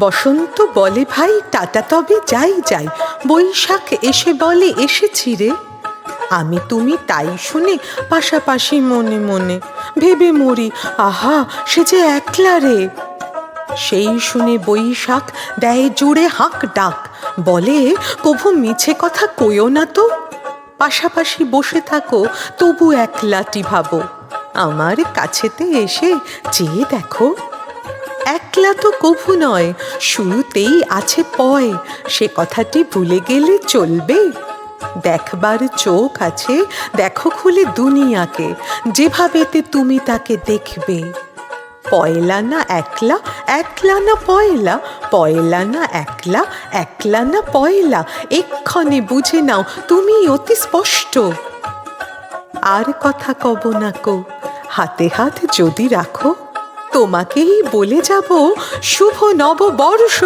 বসন্ত বলে ভাই, টাটা তবে, যাই যাই। বৈশাখ এসে বলে, এসেছি রে। আমি তুমি তাই শুনে, পাশাপাশি মনে মনে ভেবে মরি, আহা, সে যে একলা রে। সেই শুনে বৈশাখ দেয় জুড়ে হাঁক ডাক। বলে, কভু মিছে কথা কইও না তো। পাশাপাশি বসে থাকো, তবু একলাটি ভাবো। আমার কাছেতে এসে চেয়ে দেখো। একলা তো কভু নয়, শুরুতেই আছে পয়। সে কথাটি ভুলে গেলে চলবে। দেখবার চোখ আছে, দেখো খুলে দুনিয়াকে। যেভাবেতে তুমি তাকে দেখবে। পয়লা না একলা একলা না পয়লা পয়লা না একলা একলা না পয়লা, এক্ষণে বুঝে নাও তুমি অতি স্পষ্ট। আর কথা কব না কো, হাতে হাত যদি রাখো, তোমাকেই বলে যাব শুভ নববর্ষ।